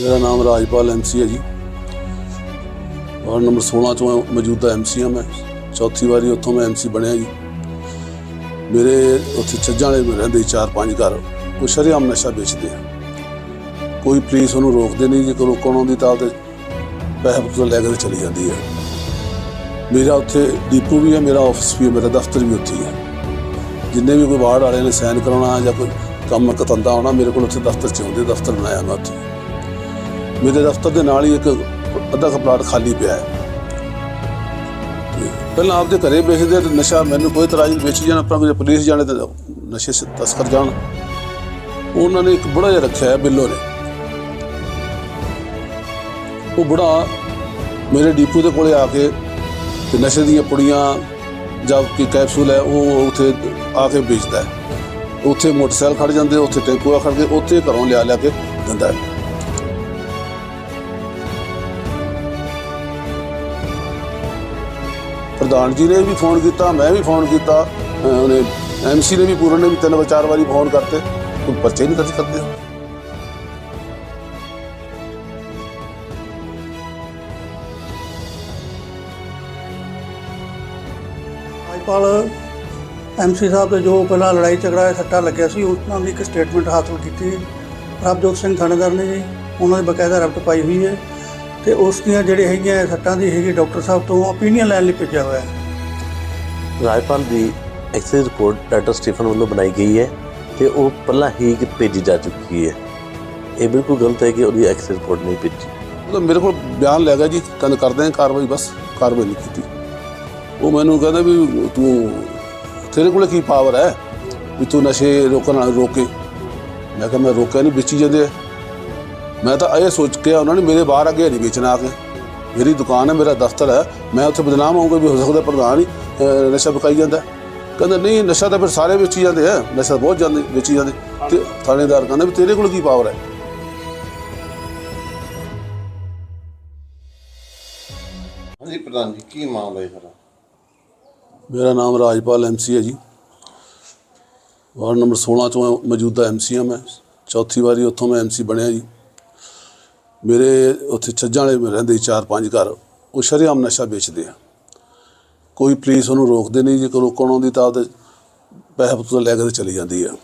ਮੇਰਾ ਨਾਮ ਰਾਜਪਾਲ ਐਮਸੀ ਹੈ ਜੀ। ਵਾਰਡ ਨੰਬਰ 16 ਚੋਂ ਮੌਜੂਦਾ ਐਮਸੀ ਹਾਂ ਮੈਂ। ਚੌਥੀ ਵਾਰੀ ਉੱਥੋਂ ਮੈਂ ਐਮਸੀ ਬਣਿਆ ਜੀ। ਮੇਰੇ ਉੱਥੇ ਛੱਜਾਂ ਵਾਲੇ ਰਹਿੰਦੇ ਚਾਰ ਪੰਜ ਘਰ। ਉਹ ਸ਼ਰੇਆਮ ਨਸ਼ਾ ਵੇਚਦੇ ਆ। ਕੋਈ ਪੁਲਿਸ ਉਹਨੂੰ ਰੋਕਦੇ ਨਹੀਂ, ਜੇ ਕੋਈ ਰੋਕਣ ਆਉਂਦੀ ਤਾਂ ਉਹਦੇ ਪੈਸੇ ਪੂਸੇ ਲੈ ਕੇ ਚਲੀ ਜਾਂਦੀ ਹੈ ਮੇਰਾ ਉੱਥੇ ਡੀਪੂ ਵੀ ਹੈ ਮੇਰਾ ਆਫਿਸ ਵੀ ਹੈ ਮੇਰਾ ਦਫ਼ਤਰ ਵੀ ਉੱਥੇ ਹੀ ਹੈ ਜਿੰਨੇ ਵੀ ਕੋਈ ਵਾਰਡ ਵਾਲੇ ਨੇ ਸਾਈਨ ਕਰਾਉਣਾ ਜਾਂ ਕੋਈ ਕੰਮ ਕਤੰਦਾ ਆਉਣਾ, ਮੇਰੇ ਕੋਲ ਉੱਥੇ ਦਫ਼ਤਰ ਚ ਆਉਂਦੇ, ਦਫ਼ਤਰ ਬਣਾਇਆ ਮੈਂ ਉੱਥੇ। ਮੇਰੇ ਦਫ਼ਤਰ ਦੇ ਨਾਲ ਹੀ ਇੱਕ ਅੱਧਾ ਕੁ ਪਲਾਟ ਖਾਲੀ ਪਿਆ ਹੈ। ਪਹਿਲਾਂ ਆਪਦੇ ਘਰੇ ਵੇਚਦੇ ਤੇ ਨਸ਼ਾ ਮੈਨੂੰ ਕੋਈ ਤਰ੍ਹਾਂ ਨਹੀਂ, ਵੇਚੀ ਜਾਣਾ ਪਰ ਜੇ ਪੁਲਿਸ ਜਾਣੇ ਤੇ ਨਸ਼ੇ ਤਸਕਰ ਜਾਣ। ਉਹਨਾਂ ਨੇ ਇੱਕ ਬੁੜਾ ਜਿਹਾ ਰੱਖਿਆ ਹੈ ਬਿੱਲੋ ਨੇ। ਉਹ ਬੁੜਾ ਮੇਰੇ ਡੀਪੂ ਦੇ ਕੋਲੇ ਆ ਕੇ ਤੇ ਨਸ਼ੇ ਦੀਆਂ ਪੁੜੀਆਂ ਜਾਂ ਕੀ ਕੈਪਸੂਲ ਹੈ, ਉਹ ਉੱਥੇ ਆ ਕੇ ਵੇਚਦਾ ਹੈ। ਉੱਥੇ ਮੋਟਰਸਾਈਕਲ ਖੜ ਜਾਂਦੇ, ਉੱਥੇ ਟੈਂਕੂਆ ਖੜ ਕੇ, ਉੱਥੇ ਘਰੋਂ ਲਿਆ ਲਿਆ ਕੇ ਦਿੰਦਾ ਹੈ। ਪ੍ਰਧਾਨ ਜੀ ਨੇ ਵੀ ਫੋਨ ਕੀਤਾ, ਮੈਂ ਵੀ ਫੋਨ ਕੀਤਾ, ਅਹ ਉਹਨੇ ਐਮਸੀ ਨੇ ਵੀ ਪੂਰਨ ਨੇ ਵੀ ਤਿੰਨ ਵਾਰ, ਚਾਰ ਵਾਰੀ ਫੋਨ ਕਰਤੇ। ਕੋਈ ਪਰਚੇ ਨਹੀਂ ਦਰਜ ਕਰਦੇ। ਰਾਜਪਾਲ ਐਮਸੀ ਸਾਹਿਬ ਦੇ ਜੋ ਪਹਿਲਾਂ ਲੜਾਈ ਝਗੜਾ ਸੱਟਾ ਲੱਗਿਆ ਸੀ ਉਹਨਾਂ ਦੀ ਇੱਕ ਸਟੇਟਮੈਂਟ ਹਾਸਲ ਕੀਤੀ। ਪ੍ਰਭਜੋਤ ਸਿੰਘ ਥਾਣੇਦਾਰ ਨੇ ਜੀ, ਉਹਨਾਂ ਦੀ ਬਕਾਇਦਾ ਰਪਟ ਪਾਈ ਹੋਈ ਹੈ। ਤੇ ਉਸ ਦੀਆਂ ਜਿਹੜੇ ਹੈਗੀਆਂ ਸੱਟਾਂ ਦੀ ਹੈਗੀ ਡਾਕਟਰ ਸਾਹਿਬ ਤੋਂ ਓਪੀਨੀਅਨ ਲੈਣ ਲਈ ਭੇਜਿਆ ਹੋਇਆ ਹੈ। ਰਾਜਪਾਲ ਦੀ ਐਕਸਰਸਾਈਜ਼ ਰਿਪੋਰਟ ਡਾਕਟਰ ਸਟੀਫਨ ਵੱਲੋਂ ਬਣਾਈ ਗਈ ਹੈ ਤੇ ਉਹ ਪਹਿਲਾਂ ਹੀ ਕਿ ਭੇਜੀ ਜਾ ਚੁੱਕੀ ਹੈ। ਇਹ ਬਿਲਕੁਲ ਗਲਤ ਹੈ ਕਿ ਉਹਦੀ ਐਕਸਰਸਾਈਜ਼ ਰਿਪੋਰਟ ਨਹੀਂ ਭੇਜੀ। ਮਤਲਬ ਮੇਰੇ ਕੋਲ ਬਿਆਨ ਲੈ ਗਿਆ ਜੀ ਕਹਿੰਦੇ ਕਰਦੇ ਹਾਂ ਕਾਰਵਾਈ ਬਸ ਕਾਰਵਾਈ ਨਹੀਂ ਕੀਤੀ। ਉਹ ਮੈਨੂੰ ਕਹਿੰਦਾ ਵੀ ਤੂੰ ਤੇਰੇ ਕੋਲੇ ਕੀ ਪਾਵਰ ਹੈ? ਵੀ ਤੂੰ ਨਸ਼ੇ ਰੋਕਣ ਨਾਲ ਰੋਕੇ ਮੈਂ ਕਿਹਾ ਮੈਂ ਰੋਕਿਆ ਨਹੀਂ ਵੇਚੀ ਜਾਂਦੇ ਆ। ਮੈਂ ਤਾਂ ਇਹ ਸੋਚ ਕੇ ਉਹਨਾਂ ਨੇ ਮੇਰੇ ਬਾਹਰ ਅੱਗੇ ਨਹੀਂ ਵੇਚਣਾ ਆ ਕੇ। ਮੇਰੀ ਦੁਕਾਨ ਹੈ ਮੇਰਾ ਦਫ਼ਤਰ ਹੈ ਮੈਂ ਉੱਥੇ ਬਦਨਾਮ ਹੋਊਂਗਾ ਵੀ ਹੋ ਸਕਦਾ ਪ੍ਰਧਾਨ ਹੀ ਨਸ਼ਾ ਵਿਕਾਈ ਜਾਂਦਾ। ਕਹਿੰਦਾ ਨਹੀਂ ਨਸ਼ਾ ਤਾਂ ਫਿਰ ਸਾਰੇ ਵੇਚੀ ਜਾਂਦੇ ਆ ਨਸ਼ਾ ਬਹੁਤ ਜਾਂਦੇ ਵੇਚੀ ਜਾਂਦੇ। ਤੇ ਥਾਣੇਦਾਰ ਕਹਿੰਦਾ ਵੀ ਤੇਰੇ ਕੋਲ ਕੀ ਪਾਵਰ ਹੈ? ਹਾਂਜੀ ਪ੍ਰਧਾਨ ਜੀ ਕੀ ਮਾਮਲਾ ਹੈ ਸਾਰਾ ਮੇਰਾ ਨਾਮ ਰਾਜਪਾਲ ਐਮਸੀ ਹੈ ਜੀ। ਵਾਰਡ ਨੰਬਰ 16 ਚੋਂ ਮੌਜੂਦਾ ਐਮਸੀ ਹਾਂ ਮੈਂ। ਚੌਥੀ ਵਾਰੀ ਉੱਥੋਂ ਮੈਂ ਐਮਸੀ ਬਣਿਆ ਜੀ। ਮੇਰੇ ਉੱਥੇ ਛੱਜਾਂ ਵਾਲੇ ਰਹਿੰਦੇ ਚਾਰ ਪੰਜ ਘਰ, ਉਹ ਸ਼ਰੇਆਮ ਨਸ਼ਾ ਵੇਚਦੇ ਆ। ਕੋਈ ਪੁਲਿਸ ਉਹਨੂੰ ਰੋਕਦੇ ਨਹੀਂ, ਜੇ ਕੋਈ ਰੋਕਣ ਆਉਂਦੀ ਤਾਂ ਉਹਦੇ ਪੈਸੇ ਪੁੱਤ ਲੈ ਕੇ ਚਲੀ ਜਾਂਦੀ ਆ।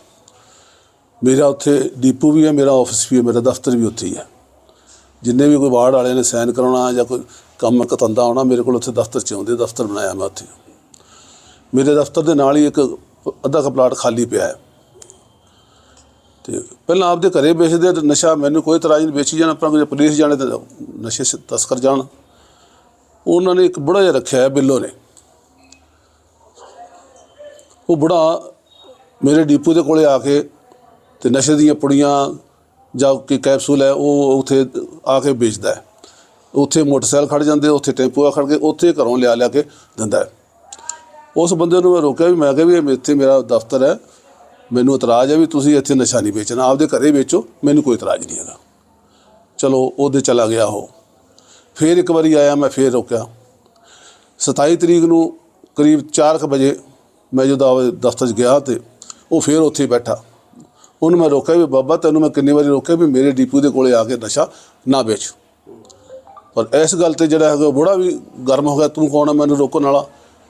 ਮੇਰਾ ਉੱਥੇ ਡੀਪੂ ਵੀ ਹੈ ਮੇਰਾ ਆਫਿਸ ਵੀ ਹੈ ਮੇਰਾ ਦਫ਼ਤਰ ਵੀ ਉੱਥੇ ਹੀ ਹੈ ਜਿੰਨੇ ਵੀ ਕੋਈ ਵਾਰਡ ਵਾਲਿਆਂ ਨੇ ਸਾਈਨ ਕਰਾਉਣਾ ਜਾਂ ਕੋਈ ਕੰਮ ਕਤੰਦਾ ਆਉਣਾ ਮੇਰੇ ਕੋਲ ਉੱਥੇ ਦਫ਼ਤਰ ਚ ਆਉਂਦੇ, ਦਫ਼ਤਰ ਬਣਾਇਆ ਮੈਂ ਉੱਥੇ। ਮੇਰੇ ਦਫ਼ਤਰ ਦੇ ਨਾਲ ਹੀ ਇੱਕ ਅੱਧਾ ਕੁ ਪਲਾਟ ਖਾਲੀ ਪਿਆ ਹੈ। ਤੇ ਪਹਿਲਾਂ ਆਪਦੇ ਘਰੇ ਵੇਚਦੇ ਤੇ ਨਸ਼ਾ ਮੈਨੂੰ ਕੋਈ ਤਰ੍ਹਾਂ ਨਹੀਂ, ਵੇਚੀ ਜਾਣਾ ਪਰ ਜੇ ਪੁਲਿਸ ਜਾਣੇ ਤੇ ਨਸ਼ੇ ਤਸਕਰ ਜਾਣ। ਉਹਨਾਂ ਨੇ ਇੱਕ ਬੁੜਾ ਜਿਹਾ ਰੱਖਿਆ ਹੈ ਬਿੱਲੋ ਨੇ। ਉਹ ਬੁੜਾ ਮੇਰੇ ਡੀਪੂ ਦੇ ਕੋਲੇ ਆ ਕੇ ਤੇ ਨਸ਼ੇ ਦੀਆਂ ਪੁੜੀਆਂ ਜਾਂ ਕੀ ਕੈਪਸੂਲ ਹੈ, ਉਹ ਉੱਥੇ ਆ ਕੇ ਵੇਚਦਾ ਹੈ। ਉੱਥੇ ਮੋਟਰਸਾਈਕਲ ਖੜ ਜਾਂਦੇ, ਉੱਥੇ ਟੈਂਪੂ ਆ ਖੜ ਕੇ ਉੱਥੇ ਘਰੋਂ ਲਿਆ ਲਿਆ ਕੇ ਦਿੰਦਾ ਉਸ ਬੰਦੇ ਨੂੰ ਮੈਂ ਰੋਕਿਆ ਵੀ ਮੈਂ ਕਿਹਾ ਵੀ ਇਹ ਇੱਥੇ ਮੇਰਾ ਦਫ਼ਤਰ ਹੈ ਮੈਨੂੰ ਇਤਰਾਜ਼ ਹੈ ਵੀ ਤੁਸੀਂ ਇੱਥੇ ਨਸ਼ਾ ਨਹੀਂ ਵੇਚਣਾ, ਆਪਦੇ ਘਰੇ ਵੇਚੋ, ਮੈਨੂੰ ਕੋਈ ਇਤਰਾਜ਼ ਨਹੀਂ ਹੈਗਾ। ਚਲੋ, ਉਹਦੇ ਚਲਾ ਗਿਆ ਉਹ। ਫੇਰ ਇੱਕ ਵਾਰੀ ਆਇਆ, ਮੈਂ ਫੇਰ ਰੋਕਿਆ। 27 ਤਰੀਕ ਨੂੰ ਕਰੀਬ 4:00 ਵਜੇ ਮੈਂ ਜਦੋਂ ਆਪਦੇ ਦਫ਼ਤਰ 'ਚ ਗਿਆ ਤੇ ਉਹ ਫੇਰ ਉੱਥੇ ਬੈਠਾ। ਉਹਨੂੰ ਮੈਂ ਰੋਕਿਆ ਵੀ ਬਾਬਾ, ਤੈਨੂੰ ਮੈਂ ਕਿੰਨੀ ਵਾਰੀ ਰੋਕਿਆ ਵੀ ਮੇਰੇ ਡੀਪੂ ਦੇ ਕੋਲੇ ਆ ਕੇ ਨਸ਼ਾ ਨਾ ਵੇਚ। ਪਰ ਇਸ ਗੱਲ ਤੇ ਜਿਹੜਾ ਹੈਗਾ ਬੁੜਾ ਵੀ ਗਰਮ ਹੋ ਗਿਆ, ਤੂੰ ਕੌਣ ਆ ਮੈਨੂੰ ਰੋਕਣ ਵਾਲਾ?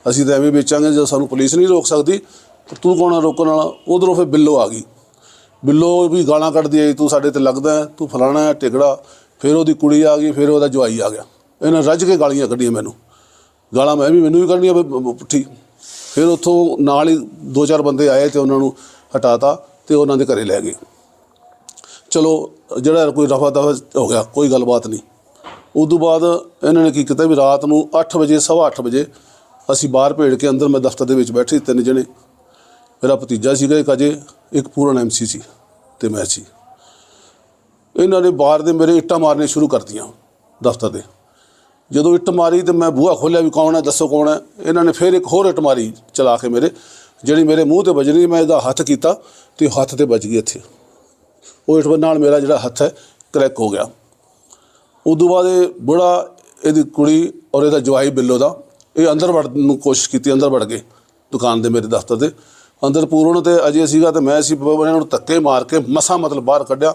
ਅਸੀਂ ਤਾਂ ਐਵੇਂ ਵੇਚਾਂਗੇ, ਜਦੋਂ ਸਾਨੂੰ ਪੁਲਿਸ ਨਹੀਂ ਰੋਕ ਸਕਦੀ ਤੂੰ ਕੌਣ ਰੋਕਣ ਵਾਲਾ? ਉਧਰੋਂ ਫਿਰ ਬਿੱਲੋ ਆ ਗਈ। ਬਿੱਲੋ ਵੀ ਗਾਲਾਂ ਕੱਢਦੀ ਆਈ ਤੂੰ ਸਾਡੇ ਤੇ ਲੱਗਦਾ ਹੈ, ਤੂੰ ਫਲਾਣਾ ਹੈ ਟਿਕੜਾ। ਫਿਰ ਉਹਦੀ ਕੁੜੀ ਆ ਗਈ ਫਿਰ ਉਹਦਾ ਜਵਾਈ ਆ ਗਿਆ। ਇਹਨਾਂ ਰੱਜ ਕੇ ਗਾਲੀਆਂ ਕੱਢੀਆਂ ਮੈਨੂੰ। ਗਾਲਾਂ ਮੈਂ ਵੀ ਮੈਨੂੰ ਵੀ ਕੱਢਣੀਆਂ ਪੁੱਠੀ। ਫਿਰ ਉੱਥੋਂ ਨਾਲ ਹੀ ਦੋ ਚਾਰ ਬੰਦੇ ਆਏ ਤੇ ਉਹਨਾਂ ਨੂੰ ਹਟਾਤਾ ਤੇ ਉਹਨਾਂ ਦੇ ਘਰੇ ਲੈ ਗਏ। ਚਲੋ ਜਿਹੜਾ ਕੋਈ ਰਫਾ ਦਫਾ ਹੋ ਗਿਆ ਕੋਈ ਗੱਲਬਾਤ ਨਹੀਂ। ਉਦੋਂ ਬਾਅਦ ਇਹਨਾਂ ਨੇ ਕੀ ਕੀਤਾ ਵੀ ਰਾਤ ਨੂੰ 8 ਵਜੇ ਸਵਾ ਅੱਠ ਵਜੇ ਅਸੀਂ ਬਾਹਰ ਭੇੜ ਕੇ ਅੰਦਰ ਮੈਂ ਦਫ਼ਤਰ ਦੇ ਵਿੱਚ ਬੈਠੇ ਤਿੰਨ ਜਣੇ। ਮੇਰਾ ਭਤੀਜਾ ਸੀਗਾ ਇੱਕ ਅਜੇ, ਇੱਕ ਪੂਰਨ ਐਮਸੀ ਸੀ ਤੇ ਮੈਂ ਸੀ। ਇਹਨਾਂ ਨੇ ਬਾਹਰ ਦੇ ਮੇਰੇ ਇੱਟਾਂ ਮਾਰਨੇ ਸ਼ੁਰੂ ਕਰਤੀਆਂ ਦਫ਼ਤਰ ਦੇ। ਜਦੋਂ ਇੱਟ ਮਾਰੀ ਤੇ ਮੈਂ ਬੂਹਾ ਖੋਲ੍ਹਿਆ ਵੀ ਕੌਣ ਹੈ, ਦੱਸੋ ਕੌਣ ਹੈ। ਇਹਨਾਂ ਨੇ ਫਿਰ ਇੱਕ ਹੋਰ ਇੱਟ ਮਾਰੀ ਚਲਾ ਕੇ ਮੇਰੇ, ਜਿਹੜੀ ਮੇਰੇ ਮੂੰਹ ਤੇ ਵੱਜਣੀ, ਮੈਂ ਇਹਦਾ ਹੱਥ ਕੀਤਾ ਤੇ ਹੱਥ ਤੇ ਵੱਜ ਗਈ ਇੱਥੇ। ਉਹ ਇੱਟ ਨਾਲ ਮੇਰਾ ਜਿਹੜਾ ਹੱਥ ਹੈ, ਕਰੈਕ ਹੋ ਗਿਆ। ਉਦੋਂ ਬਾਅਦ ਇਹ ਬੁੜਾ, ਇਹਦੀ ਕੁੜੀ ਔਰ ਇਹਦਾ ਜਵਾਈ ਬਿੱਲੋ ਦਾ, ਇਹ ਅੰਦਰ ਵੜਨ ਨੂੰ ਕੋਸ਼ਿਸ਼ ਕੀਤੀ, ਅੰਦਰ ਵੜ ਗਏ ਦੁਕਾਨ ਦੇ ਮੇਰੇ ਦਫ਼ਤਰ ਦੇ। ਅੰਦਰ ਪੂਰਨ ਤੇ ਅਜੇ ਸੀਗਾ ਤੇ ਮੈਂ ਸੀ ਇਹਨਾਂ ਨੂੰ ਧੱਕੇ ਮਾਰ ਕੇ ਮਸਾ ਮਤਲਬ ਬਾਹਰ ਕੱਢਿਆ।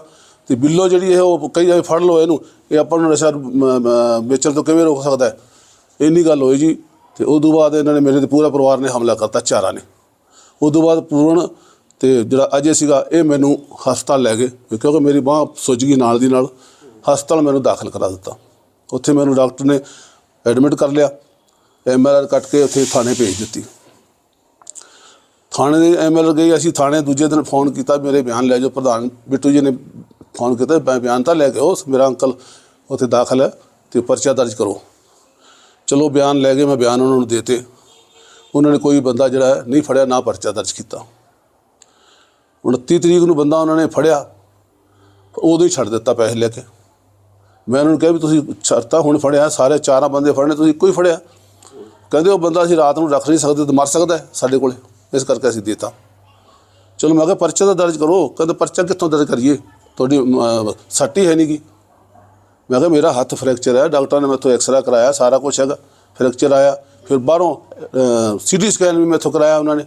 ਤੇ ਬਿੱਲੋ ਜਿਹੜੀ ਇਹ, ਉਹ ਕਈ ਜਾਏ ਫੜ ਲਓ ਇਹਨੂੰ, ਇਹ ਆਪਾਂ ਨੂੰ ਨਸ਼ਾ ਵੇਚਣ ਤੋਂ ਕਿਵੇਂ ਰੋਕ ਸਕਦਾ ਹੈ? ਇੰਨੀ ਗੱਲ ਹੋਈ ਜੀ। ਤੇ ਉਸ ਤੋਂ ਬਾਅਦ ਇਹਨਾਂ ਨੇ ਮੇਰੇ ਤੇ ਪੂਰਾ ਪਰਿਵਾਰ ਨੇ ਹਮਲਾ ਕਰਤਾ, ਚਾਰਾਂ ਨੇ। ਉਸ ਤੋਂ ਬਾਅਦ ਪੂਰਨ ਤੇ ਜਿਹੜਾ ਅਜੇ ਸੀਗਾ, ਇਹ ਮੈਨੂੰ ਹਸਪਤਾਲ ਲੈ ਗਏ ਕਿਉਂਕਿ ਮੇਰੀ ਬਾਹ ਸੁੱਜ ਗਈ ਨਾਲ ਦੀ ਨਾਲ, ਹਸਪਤਾਲ ਮੈਨੂੰ ਦਾਖਲ ਕਰਾ ਦਿੱਤਾ। ਉੱਥੇ ਮੈਨੂੰ ਡਾਕਟਰ ਨੇ ਐਡਮਿਟ ਕਰ ਲਿਆ ਐਮਆਰਆਰ ਕੱਟ ਕੇ ਉੱਥੇ ਥਾਣੇ ਭੇਜ ਦਿੱਤੀ। ਥਾਣੇ ਦੇ ਐਮਐਲਆਰ ਗਏ, ਅਸੀਂ ਥਾਣੇ ਦੂਜੇ ਦਿਨ ਫੋਨ ਕੀਤਾ ਮੇਰੇ ਬਿਆਨ ਲੈ ਜਾਓ। ਪ੍ਰਧਾਨ ਬਿੱਟੂ ਜੀ ਨੇ ਫੋਨ ਕੀਤਾ ਮੈਂ ਬਿਆਨ ਤਾਂ ਲੈ ਕੇ ਆਓ ਮੇਰਾ ਅੰਕਲ ਉੱਥੇ ਦਾਖਲ ਹੈ ਤੇ ਪਰਚਾ ਦਰਜ ਕਰੋ। ਚਲੋ ਬਿਆਨ ਲੈ ਗਏ, ਮੈਂ ਬਿਆਨ ਉਹਨਾਂ ਨੂੰ ਦੇਤੇ। ਉਹਨਾਂ ਨੇ ਕੋਈ ਬੰਦਾ ਜਿਹੜਾ ਨਹੀਂ ਫੜਿਆ, ਨਾ ਪਰਚਾ ਦਰਜ ਕੀਤਾ। 29 ਤਰੀਕ ਨੂੰ ਬੰਦਾ ਉਹਨਾਂ ਨੇ ਫੜਿਆ, ਉਦੋਂ ਹੀ ਛੱਡ ਦਿੱਤਾ ਪੈਸੇ ਲੈ ਕੇ। ਮੈਂ ਉਹਨਾਂ ਨੂੰ ਕਿਹਾ ਵੀ ਤੁਸੀਂ ਛੱਡਤਾ ਹੁਣ ਫੜਿਆ, ਸਾਰੇ ਚਾਰਾਂ ਬੰਦੇ ਫੜਨੇ, ਤੁਸੀਂ ਇੱਕੋ ਹੀ ਫੜਿਆ। ਕਹਿੰਦੇ ਉਹ ਬੰਦਾ ਅਸੀਂ ਰਾਤ ਨੂੰ ਰੱਖ ਨਹੀਂ ਸਕਦੇ ਤੇ ਮਰ ਸਕਦਾ ਸਾਡੇ ਕੋਲੇ। ਇਸ ਕਰਕੇ ਅਸੀਂ ਦੇਤਾ। ਚਲੋ ਮੈਂ ਕਿਹਾ ਪਰਚਾ ਤਾਂ ਦਰਜ ਕਰੋ, ਕਹਿੰਦੇ ਪਰਚਾ ਕਿੱਥੋਂ ਦਰਜ ਕਰੀਏ? ਤੁਹਾਡੀ ਸੱਟ ਹੀ ਹੈ ਨਹੀਂ ਗੀ। ਮੈਂ ਕਿਹਾ ਮੇਰਾ ਹੱਥ ਫ੍ਰੈਕਚਰ ਹੈ, ਡਾਕਟਰ ਨੇ ਮੈਥੋਂ ਐਕਸਰਾ ਕਰਾਇਆ, ਸਾਰਾ ਕੁਝ ਹੈਗਾ। ਫ੍ਰੈਕਚਰ ਆਇਆ, ਫਿਰ ਬਾਹਰੋਂ ਸੀਟੀ ਸਕੈਨ ਵੀ ਮੈਥੋਂ ਕਰਾਇਆ ਉਹਨਾਂ ਨੇ।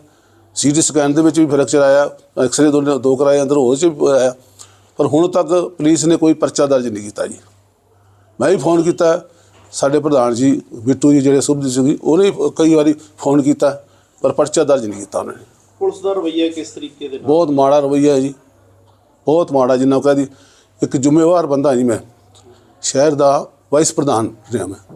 ਸੀਟੀ ਸਕੈਨ ਦੇ ਵਿੱਚ ਵੀ ਫ੍ਰੈਕਚਰ ਆਇਆ, ਐਕਸਰੇ ਦੋ ਦੋ ਕਰਾਏ, ਅੰਦਰ ਉਹ 'ਚ ਵੀ ਆਇਆ। ਪਰ ਹੁਣ ਤੱਕ ਪੁਲਿਸ ਨੇ ਕੋਈ ਪਰਚਾ ਦਰਜ ਨਹੀਂ ਕੀਤਾ ਜੀ। ਮੈਂ ਵੀ ਫੋਨ ਕੀਤਾ, ਸਾਡੇ ਪ੍ਰਧਾਨ ਜੀ ਬਿੱਟੂ ਜੀ ਜਿਹੜੇ ਸੁਭਦੀ ਜੀ, ਉਹਨੇ ਕਈ ਵਾਰੀ ਫੋਨ ਕੀਤਾ। ਪਰ ਪਰਚਾ ਦਰਜ ਨਹੀਂ ਕੀਤਾ ਉਹਨਾਂ। ਨੇ ਪੁਲਿਸ ਦਾ ਰਵੱਈਆ ਕਿਸ ਤਰੀਕੇ ਦੇ ਨਾਲ? ਬਹੁਤ ਮਾੜਾ ਰਵੱਈਆ ਹੈ ਜੀ। ਬਹੁਤ ਮਾੜਾ ਜਿੰਨਾ ਉਹ ਕਹਦੀ ਇੱਕ ਜ਼ਿੰਮੇਵਾਰ ਬੰਦਾ ਜੀ ਮੈਂ। ਸ਼ਹਿਰ ਦਾ ਵਾਈਸ ਪ੍ਰਧਾਨ ਰਿਹਾ ਮੈਂ।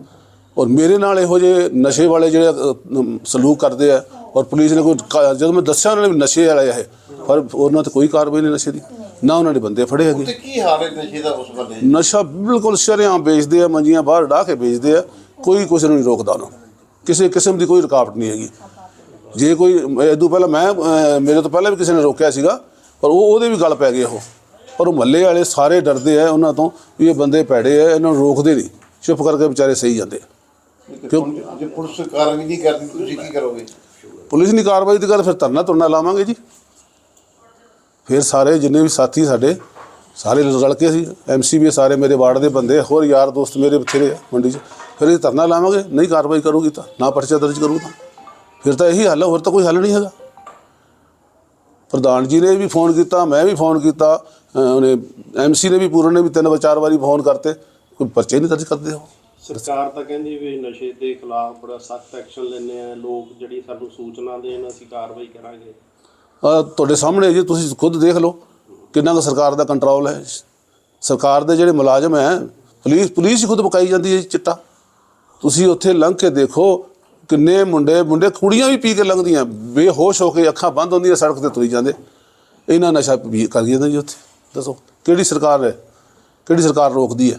ਔਰ ਮੇਰੇ ਨਾਲ ਇਹੋ ਜਿਹੇ ਨਸ਼ੇ ਵਾਲੇ ਜਿਹੜੇ ਅ, ਸਲੂਕ ਕਰਦੇ ਆ ਔਰ ਪੁਲਿਸ ਨੇ ਕੋਈ ਕਾ- ਜਦੋਂ ਮੈਂ ਦੱਸਿਆ ਉਹਨਾਂ ਨੇ ਵੀ ਨਸ਼ੇ ਵਾਲੇ ਇਹ ਪਰ ਉਹਨਾਂ ਤੇ ਕੋਈ ਕਾਰਵਾਈ ਨਹੀਂ ਨਸ਼ੇ ਦੀ। ਨਾ ਉਹਨਾਂ ਨੇ ਬੰਦੇ ਫੜੇ ਹੈਗੇ। ਤੇ ਕੀ ਹਾਲ ਹੈ ਨਸ਼ੇ ਦਾ ਉਸ ਵੇਲੇ ਨਸ਼ਾ ਬਿਲਕੁਲ ਸ਼ਰੇਆਮ ਵੇਚਦੇ ਆ ਮੰਜੀਆਂ ਬਾਹਰ ਢਾ ਕੇ ਵੇਚਦੇ ਆ ਕੋਈ ਕੁਛ ਨੂੰ ਨਹੀਂ ਰੋਕਦਾ ਉਹਨਾਂ। ਨੂੰ। ਕਿਸੇ ਕਿਸਮ ਦੀ ਕੋਈ ਰੁਕਾਵਟ ਨਹੀਂ ਹੈਗੀ। ਜੇ ਕੋਈ ਇਦੋਂ ਪਹਿਲਾਂ ਮੈਂ ਮੇਰੇ ਤੋਂ ਪਹਿਲਾਂ ਵੀ ਕਿਸੇ ਨੇ ਰੋਕਿਆ ਸੀਗਾ ਪਰ ਉਹ ਉਹਦੇ ਵੀ ਗੱਲ ਪੈ ਗਏ ਉਹ। ਪਰ ਉਹ ਮੱਲੇ ਵਾਲੇ ਸਾਰੇ ਡਰਦੇ ਆ ਉਹਨਾਂ ਤੋਂ ਵੀ ਇਹ ਬੰਦੇ ਪੈੜੇ ਆ ਇਹਨਾਂ ਨੂੰ ਰੋਕਦੇ ਨਹੀਂ। ਚੁੱਪ ਕਰਕੇ ਵਿਚਾਰੇ ਸਹੀ ਜਾਂਦੇ ਕਿਉਂ? ਜੇ ਪੁਲਿਸ ਕਾਰਵਾਈ ਨਹੀਂ ਕਰਦੀ ਤੁਸੀਂ ਕੀ ਕਰੋਗੇ? ਪੁਲਿਸ ਨਹੀਂ ਕਾਰਵਾਈ ਦੀ ਗੱਲ ਫਿਰ ਧਰਨਾ ਤੁਰਨਾ ਲਾਵਾਂਗੇ ਜੀ। ਫਿਰ ਸਾਰੇ ਜਿੰਨੇ ਵੀ ਸਾਥੀ ਸਾਡੇ ਸਾਰੇ ਰਲ ਕੇ ਸੀ ਐਮਸੀ ਵੀ ਸਾਰੇ ਮੇਰੇ ਵਾਰਡ ਦੇ ਬੰਦੇ ਹੋਰ ਯਾਰ ਦੋਸਤ ਮੇਰੇ ਬਥੇਰੇ ਮੰਡੀ 'ਚ। ਫਿਰ ਇਹ ਧਰਨਾ ਲਾਵਾਂਗੇ ਨਹੀਂ ਕਾਰਵਾਈ ਕਰੂਗੀ ਤਾਂ ਨਾ ਪਰਚਾ ਦਰਜ ਕਰੂ ਤਾਂ। ਫਿਰ ਤਾਂ ਇਹੀ ਹੱਲ ਹੈ ਹੋਰ ਤਾਂ ਕੋਈ ਹੱਲ ਨਹੀਂ ਹੈਗਾ। ਪ੍ਰਧਾਨ ਜੀ ਨੇ ਵੀ ਫੋਨ ਕੀਤਾ ਮੈਂ ਵੀ ਫੋਨ ਕੀਤਾ ਉਹਨੇ ਐਮਸੀ ਨੇ ਵੀ ਪੂਰਨ ਨੇ ਵੀ ਤਿੰਨ ਚਾਰ ਵਾਰੀ ਫੋਨ ਕਰਤੇ। ਕੋਈ ਪਰਚੇ ਨਹੀਂ ਦਰਜ ਕਰਦੇ ਉਹ। ਸਰਕਾਰ ਤਾਂ ਕਹਿੰਦੀ ਵੀ ਨਸ਼ੇ ਦੇ ਖਿਲਾਫ ਬੜਾ ਸਖਤ ਐਕਸ਼ਨ ਲੈਣੇ ਆ। ਲੋਕ ਜਿਹੜੀ ਸਾਨੂੰ ਸੂਚਨਾ ਦੇਣ ਅਸੀਂ ਕਾਰਵਾਈ ਕਰਾਂਗੇ। ਤੁਹਾਡੇ ਸਾਹਮਣੇ ਜੀ ਤੁਸੀਂ ਖੁਦ ਦੇਖ ਲਓ ਕਿੰਨਾ ਕੁ ਸਰਕਾਰ ਦਾ ਕੰਟਰੋਲ ਹੈ। ਸਰਕਾਰ ਦੇ ਜਿਹੜੇ ਮੁਲਾਜ਼ਮ ਹੈ ਪੁਲਿਸ ਪੁਲਿਸ ਹੀ ਖੁਦ ਬਕਾਈ ਜਾਂਦੀ ਹੈ ਜੀ ਚਿੱਟਾ। ਤੁਸੀਂ ਉੱਥੇ ਲੰਘ ਕੇ ਦੇਖੋ ਕਿੰਨੇ ਮੁੰਡੇ ਮੁੰਡੇ ਕੁੜੀਆਂ ਵੀ ਪੀ ਕੇ ਲੰਘਦੀਆਂ। ਬੇਹੋਸ਼ ਹੋ ਕੇ ਅੱਖਾਂ ਬੰਦ ਹੁੰਦੀਆਂ, ਸੜਕ ਤੇ ਤੁਰੀ ਜਾਂਦੇ। ਇਹਨਾਂ ਨਸ਼ਾ ਪੀ ਕਰ ਜਾਂਦਾ ਜੀ ਉੱਥੇ। ਦੱਸੋ, ਕਿਹੜੀ ਸਰਕਾਰ ਹੈ? ਕਿਹੜੀ ਸਰਕਾਰ ਰੋਕਦੀ ਹੈ?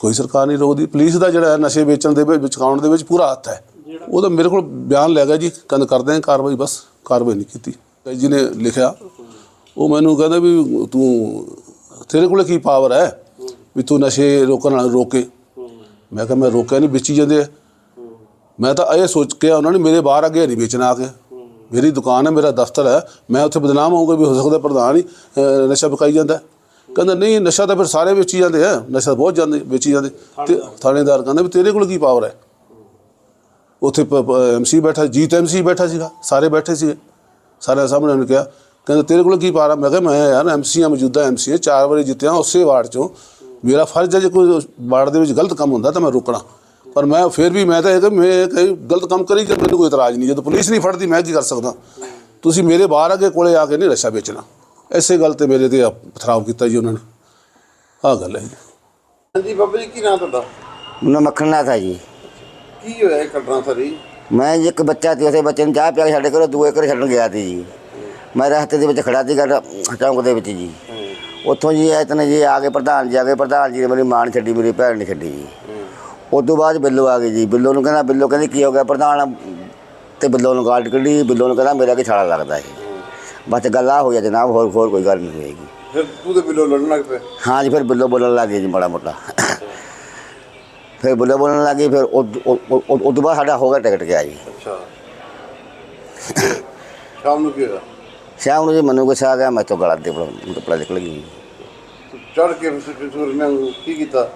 ਕੋਈ ਸਰਕਾਰ ਨਹੀਂ ਰੋਕਦੀ। ਪੁਲਿਸ ਦਾ ਜਿਹੜਾ ਨਸ਼ੇ ਵੇਚਣ ਦੇ ਵਿੱਚ, ਵਿਚਕਾਉਣ ਦੇ ਵਿੱਚ ਪੂਰਾ ਹੱਥ ਹੈ। ਉਹਦਾ ਮੇਰੇ ਕੋਲ ਬਿਆਨ ਲੈ ਗਿਆ ਜੀ। ਕਹਿੰਦੇ ਕਰਦੇ ਹਾਂ ਕਾਰਵਾਈ ਬਸ, ਕਾਰਵਾਈ ਨਹੀਂ ਕੀਤੀ। ਤੇ ਜਿਹਨੇ ਲਿਖਿਆ, ਉਹ ਮੈਨੂੰ ਕਹਿੰਦਾ ਵੀ ਤੂੰ, ਤੇਰੇ ਕੋਲ ਕੀ ਪਾਵਰ ਹੈ? ਵੀ ਤੂੰ ਨਸ਼ੇ ਰੋਕਣ ਨਾਲ ਰੋਕੇ ਮੈਂ ਕਿਹਾ, ਮੈਂ ਰੋਕਿਆ ਨਹੀਂ, ਵੇਚੀ ਜਾਂਦੇ ਆ। ਮੈਂ ਤਾਂ ਇਹ ਸੋਚ ਕੇ ਉਹਨਾਂ ਨੇ ਮੇਰੇ ਬਾਹਰ ਅੱਗੇ ਨਹੀਂ ਵੇਚਣਾ ਆ ਕੇ। ਮੇਰੀ ਦੁਕਾਨ ਹੈ, ਮੇਰਾ ਦਫ਼ਤਰ ਹੈ। ਮੈਂ ਉੱਥੇ ਬਦਨਾਮ ਹੋਊਗਾ ਵੀ ਹੋ ਸਕਦਾ ਪ੍ਰਧਾਨ ਹੀ ਨਸ਼ਾ ਵਿਕਾਈ ਜਾਂਦਾ। ਕਹਿੰਦਾ, ਨਹੀਂ, ਨਸ਼ਾ ਤਾਂ ਫਿਰ ਸਾਰੇ ਵੇਚੀ ਜਾਂਦੇ ਆ। ਨਸ਼ਾ ਬਹੁਤ ਜਾਂਦੇ, ਵੇਚੀ ਜਾਂਦੇ। ਤੇ ਥਾਣੇਦਾਰ ਕਹਿੰਦਾ ਵੀ ਤੇਰੇ ਕੋਲ ਕੀ ਪਾਵਰ ਹੈ? ਉੱਥੇ ਐਮਸੀ ਬੈਠਾ, ਜੀਤ ਐਮਸੀ ਬੈਠਾ ਸੀਗਾ। ਸਾਰੇ ਬੈਠੇ ਸੀਗੇ। ਸਾਰਿਆਂ ਸਾਹਮਣੇ ਉਹਨੇ ਕਿਹਾ, ਕਹਿੰਦਾ, ਤੇਰੇ ਕੋਲ ਕੀ ਪਾਵਰ ਹੈ? ਮੈਂ ਕਿਹਾ, ਮੈਂ ਯਾਰ ਐਮਸੀ ਆ, ਮੌਜੂਦਾ ਐਮਸੀ ਹਾਂ ਚਾਰ ਵਾਰੀ ਜਿੱਤਿਆ, ਉਸੇ ਵਾਰਡ ਚੋਂ। ਮੇਰਾ ਫਰਜ਼ ਹੈ ਜੇ ਕੋਈ ਵਾਰਡ ਦੇ ਵਿੱਚ ਗਲਤ ਕੰਮ ਹੁੰਦਾ ਤਾਂ ਮੈਂ ਰੋਕਣਾ। ਪਰ ਮੈਂ ਫਿਰ ਵੀ ਮੈਂ ਤਾਂ ਇਹ ਕਿ ਮੈਂ ਕਈ ਗਲਤ ਕੰਮ ਕਰੀ ਕਿ ਮੈਨੂੰ ਕੋਈ ਇਤਰਾਜ਼ ਨਹੀਂ। ਜਦੋਂ ਪੁਲਿਸ ਨਹੀਂ ਫੜਦੀ ਮੈਂ ਕੀ ਕਰ ਸਕਦਾ? ਤੁਸੀਂ ਮੇਰੇ ਬਾਹਰ ਅੱਗੇ ਕੋਲੇ ਆ ਕੇ ਨਹੀਂ ਨਸ਼ਾ ਵੇਚਣਾ। ਐਸੇ ਗੱਲ ਤੇ ਮੇਰੇ ਤੇ ਪਥਰਾਵ ਕੀਤਾ ਜੀ ਉਹਨਾਂ ਨੇ। ਆਹ ਗੱਲ ਹੈ ਜੀ। ਹਾਂਜੀ ਬਾਬਾ ਜੀ ਕੀ ਨਾਮ ਤੁਹਾਡਾ? ਮੈਂ ਮੱਖਣ ਆ ਜੀ। ਕੀ ਹੋਇਆ ਇਹ ਘਟਨਾ ਸਾਰੀ? ਮੈਂ ਜੀ ਇੱਕ ਬੱਚਾ ਸੀ ਉਸੇ ਬੱਚੇ ਨੂੰ ਚਾਹ ਪਿਆ ਕੇ ਸਾਡੇ ਘਰੋਂ ਦੂਏ ਘਰ ਛੱਡਣ ਗਿਆ ਸੀ ਜੀ। ਮੈਂ ਰਸਤੇ ਦੇ ਵਿੱਚ ਖੜਾ ਸੀ ਗੱਲ ਚੌਂਕ ਦੇ ਵਿੱਚ ਜੀ। ਉੱਥੋਂ ਜੀ ਇਤਨੇ ਜੀ ਆ ਗਏ ਪ੍ਰਧਾਨ ਜੀ ਆ ਗਏ ਪ੍ਰਧਾਨ ਜੀ ਨੇ ਮੇਰੀ ਮਾਂ ਨੇ ਛੱਡੀ ਮੇਰੀ ਭੈਣ ਨੇ ਛੱਡੀ ਜੀ। ਉਸ ਤੋਂ ਬਾਅਦ ਬਿੱਲੋ ਆ ਗਈ ਜੀ। ਬਿੱਲੋ ਨੂੰ ਕਹਿੰਦਾ ਬਿੱਲੋ ਕਹਿੰਦੀ ਕੀ ਹੋ ਗਿਆ ਪ੍ਰਧਾਨ? ਤੇ ਬਿੱਲੋ ਨੂੰ ਗਾਲ ਕੱਢੀ। ਬਿੱਲੋ ਨੂੰ ਕਹਿੰਦਾ ਮੇਰਾ ਕੀ ਛਾਲਾ ਲੱਗਦਾ ਹੈ ਬਸ ਗੱਲ ਆ ਹੋਈ ਜਨਾਬ ਹੋਰ ਹੋਰ ਕੋਈ ਗੱਲ ਨਹੀਂ ਹੋਏਗੀ। ਫਿਰ ਤੂੰ ਤੇ ਬਿੱਲੋ ਲੜਨ ਲੱਗ ਪਿਆ ਹਾਂ ਜੀ ਫਿਰ ਬਿੱਲੋ ਬੋਲਣ ਲੱਗ ਗਈ ਜੀ ਮਾੜਾ ਮੋਟਾ। ਫਿਰ ਬਿੱਲੋ ਬੋਲਣ ਲੱਗ ਗਈ ਫਿਰ ਉਹ ਉਹ- ਉਹ- ਉਹ ਤੋਂ ਬਾਅਦ ਸਾਡਾ ਹੋ ਗਿਆ ਟਿਕਟ ਗਿਆ ਜੀ। ਅੱਛਾ। ਸ਼ਾਮ ਨੂੰ ਕੀ ਹੋਇਆ? ਸ਼ਾਮ ਨੂੰ ਜੀ ਮੈਨੂੰ ਗੁੱਸਾ ਆ ਗਿਆ ਮੈਂ ਤੋਂ ਗਲਾ ਦੇ ਪੜਾ ਨਿਕਲ ਗਈ ਚੜ ਕੇ ਫਿਰ ਕੀ ਕੀਤਾ?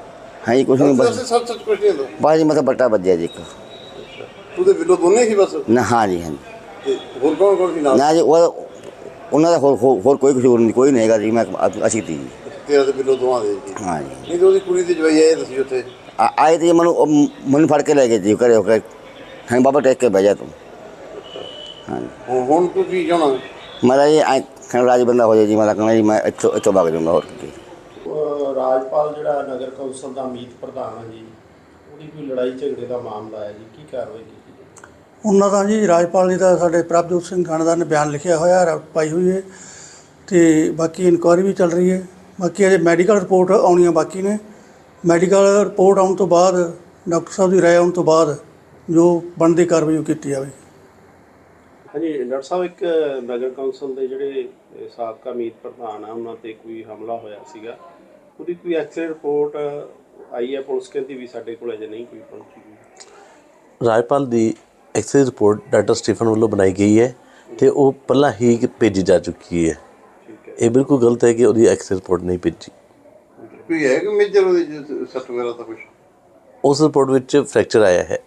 ਹਾਂ ਜੀ ਕੁਛ ਨਹੀਂ ਬਸ ਬਸ ਸੱਚ ਕੁਝ ਨਹੀਂ ਹੁੰਦਾ। ਬਾਜੀ ਮਥੇ ਬੱਟਾ ਵੱਜਿਆ ਜੀ ਇੱਕ। ਤੇ ਬਿੱਲੋ ਦੋਨੇ ਹੀ ਬਸ? ਨਾ ਹਾਂ ਜੀ ਹਾਂ ਜੀ। ਤੇ ਹੋਰ ਕੌਣ ਕੌਣ ਸੀ ਨਾਲ? ਨਾ ਜੀ ਉਹ ਉਹਨਾਂ ਦਾ ਹੋਰ ਹੋਰ ਹੋਰ ਕੋਈ ਕਸੂਰ ਨਹੀਂ ਕੋਈ ਨਹੀਂ ਹੈਗਾ ਜੀ ਮੈਂ ਅਸੀਂ ਤੀ ਜੀ। ਤੇਰਾ ਤੇ ਦੋਵਾਂ ਦੇ ਜੀ ਹਾਂ ਜੀ ਨਹੀਂ ਤੇ ਉਹਦੀ ਕੁੜੀ ਦੀ ਜਵਾਈ ਆਏ ਤੁਸੀਂ ਉੱਥੇ? ਆ- ਆਏ ਤੇ ਮੈਨੂੰ ਉਹ ਮੈਨੂੰ ਫੜ ਕੇ ਲੈ ਗਏ ਜੀ ਘਰੇ ਹੋ ਕੇ। ਹਾਂ ਬਾਬਾ ਟੇਕ ਕੇ ਬਹਿ ਜਾ ਤੂੰ। ਹਾਂ ਹੁਣ ਹੁਣ ਤੂੰ ਕੀ ਚਾਹਣਾ ਮੈਂ ਤਾਂ ਜੀ ਐ ਰਾਜ ਬੰਦਾ ਹੋ ਜਾਏ ਜੀ ਮੈਂ ਤਾਂ ਕਹਿੰਦਾ ਜੀ ਮੈਂ ਇੱਥੋਂ ਇੱਥੋਂ ਭੱਗ ਜਾਊਂਗਾ ਹੋਰ ਕੀ। ਰਾਜਪਾਲ ਜਿਹੜਾ ਨਗਰ ਕੌਂਸਲ ਦਾ ਮੀਤ ਪ੍ਰਧਾਨ ਹੈ ਜੀ ਉਹਦੀ ਕੋਈ ਲੜਾਈ ਝਗੜੇ ਦਾ ਮਾਮਲਾ ਹੈ ਜੀ ਕੀ ਕਾਰਵਾਈ ਕੀਤੀ? ਉਹਨਾਂ ਦਾ ਜੀ ਰਾਜਪਾਲ ਜੀ ਦਾ ਸਾਡੇ ਪ੍ਰਭਜੋਤ ਸਿੰਘ ਥਾਣੇਦਾਰ ਨੇ ਬਿਆਨ ਲਿਖਿਆ ਹੋਇਆ ਰਫਟ ਪਾਈ ਹੋਈ ਹੈ ਤੇ ਬਾਕੀ ਇਨਕੁਆਇਰੀ ਵੀ ਚੱਲ ਰਹੀ ਹੈ। ਬਾਕੀ ਅਜੇ ਮੈਡੀਕਲ ਰਿਪੋਰਟ ਆਉਣੀਆਂ ਬਾਕੀ ਨੇ। ਮੈਡੀਕਲ ਰਿਪੋਰਟ ਆਉਣ ਤੋਂ ਬਾਅਦ ਡਾਕਟਰ ਸਾਹਿਬ ਦੀ ਰਾਏ ਆਉਣ ਤੋਂ ਬਾਅਦ ਜੋ ਬਣਦੀ ਕਾਰਵਾਈ ਉਹ ਕੀਤੀ ਜਾਵੇ। ਹਾਂਜੀ ਡਾਕਟਰ ਸਾਹਿਬ ਇੱਕ ਨਗਰ ਕੌਂਸਲ ਦੇ ਜਿਹੜੇ ਅਹ, ਸਾਬਕਾ ਮੀਤ ਪ੍ਰਧਾਨ ਆ ਉਹਨਾਂ ਤੇ ਕੋਈ ਹਮਲਾ ਹੋਇਆ ਸੀਗਾ। ਉਹਦੀ ਕੋਈ ਐਕਸੀਡੈਂਟ ਰਿਪੋਰਟ ਆਈ ਹੈ ਪੁਲਿਸ ਕਹਿੰਦੀ ਵੀ ਸਾਡੇ ਕੋਲ ਅਜੇ ਨਹੀਂ ਕੋਈ ਪਹੁੰਚੀ ਗਈ ਰਾਜਪਾਲ ਦੀ ਐਕਸਰੇ ਰਿਪੋਰਟ ਡਾਕਟਰ ਸਟੀਫਨ ਵੱਲੋਂ ਬਣਾਈ ਗਈ ਹੈ ਤੇ ਉਹ ਪਹਿਲਾਂ ਹੀ ਭੇਜੀ ਜਾ ਚੁੱਕੀ ਹੈ। ਠੀਕ ਹੈ। ਇਹ ਬਿਲਕੁਲ ਗਲਤ ਹੈ ਕਿ ਉਹਦੀ ਐਕਸਰੇ ਰਿਪੋਰਟ ਨਹੀਂ ਭੇਜੀ। ਕੋਈ ਹੈ ਕਿ ਮੇਜਰ ਉਹਦੇ ਸੱਟ ਵਗੈਰਾ ਤਾਂ ਕੁਝ ਉਸ ਰਿਪੋਰਟ ਵਿੱਚ ਫ੍ਰੈਕਚਰ ਆਇਆ ਹੈ।